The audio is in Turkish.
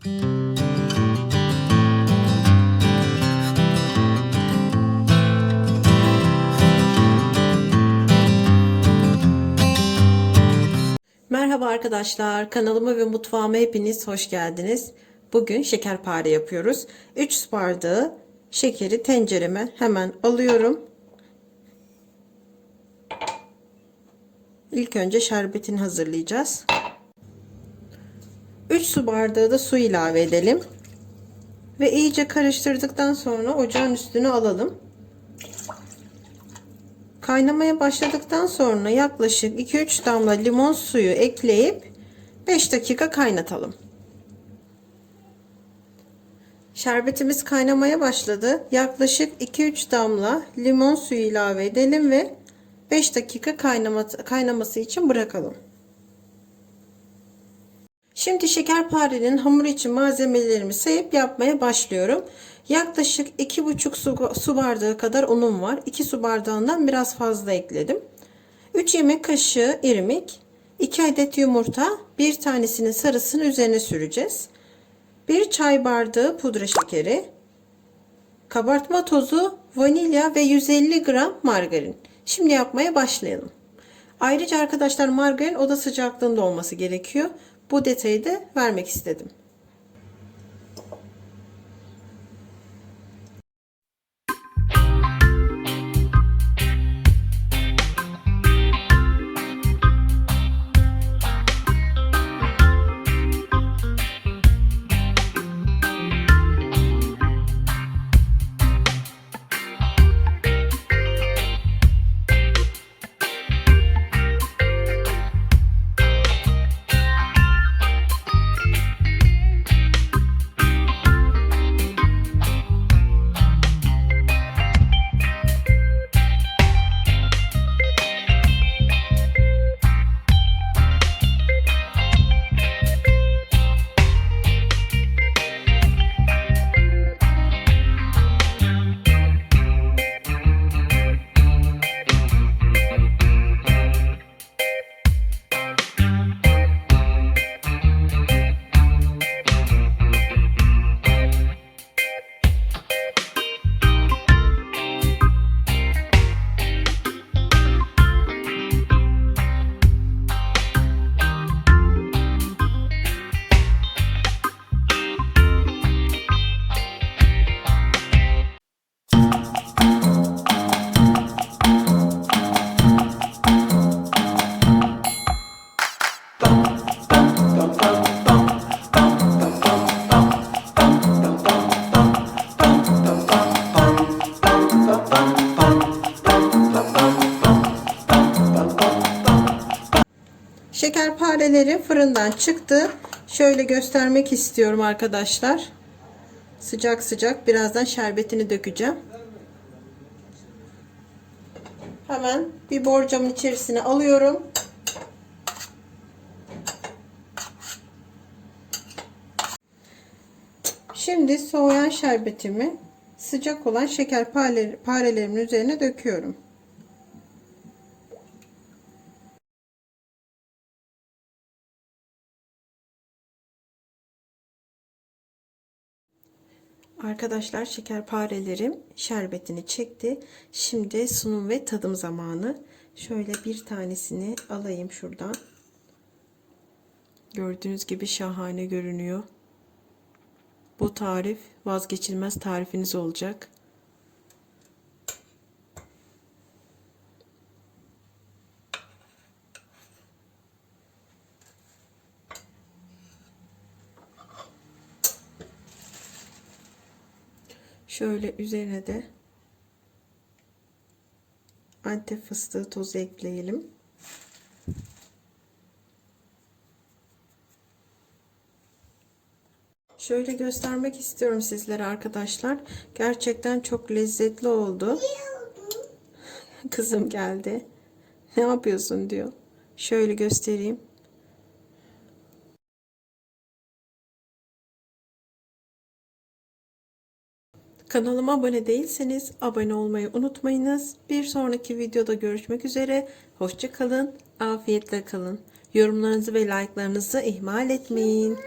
Merhaba arkadaşlar, kanalıma ve mutfağıma hepiniz hoş geldiniz. Bugün şekerpare yapıyoruz. 3 su bardağı şekeri tencereme hemen alıyorum. İlk önce şerbetini hazırlayacağız. 3 su bardağı da su ilave edelim. Ve iyice karıştırdıktan sonra ocağın üstüne alalım. Kaynamaya başladıktan sonra yaklaşık 2-3 damla limon suyu ekleyip 5 dakika kaynatalım. Şerbetimiz kaynamaya başladı. Yaklaşık 2-3 damla limon suyu ilave edelim ve 5 dakika kaynama, kaynaması için bırakalım. Şimdi şekerparenin hamur için malzemelerimi sayıp yapmaya başlıyorum. Yaklaşık 2,5 su, su bardağı kadar unum var. 2 su bardağından biraz fazla ekledim. 3 yemek kaşığı irmik, 2 adet yumurta, bir tanesinin sarısını üzerine süreceğiz. 1 çay bardağı pudra şekeri, kabartma tozu, vanilya ve 150 gram margarin. Şimdi yapmaya başlayalım. Ayrıca arkadaşlar margarin oda sıcaklığında olması gerekiyor. Bu detayı da vermek istedim. Şekerpareleri fırından çıktı. Şöyle göstermek istiyorum arkadaşlar. Sıcak sıcak birazdan şerbetini dökeceğim. Hemen bir borcamın içerisine alıyorum. Şimdi soğuyan şerbetimi sıcak olan şeker parelerimin üzerine döküyorum. Arkadaşlar şekerparelerim şerbetini çekti. Şimdi sunum ve tadım zamanı. Şöyle bir tanesini alayım şuradan. Gördüğünüz gibi şahane görünüyor. Bu tarif vazgeçilmez tarifiniz olacak. Şöyle üzerine de antep fıstığı tozu ekleyelim. Şöyle göstermek istiyorum sizlere arkadaşlar. Gerçekten çok lezzetli oldu. Kızım geldi. Ne yapıyorsun diyor. Şöyle göstereyim. Kanalıma abone değilseniz abone olmayı unutmayınız. Bir sonraki videoda görüşmek üzere. Hoşçakalın. Afiyetle kalın. Yorumlarınızı ve like'larınızı ihmal etmeyin.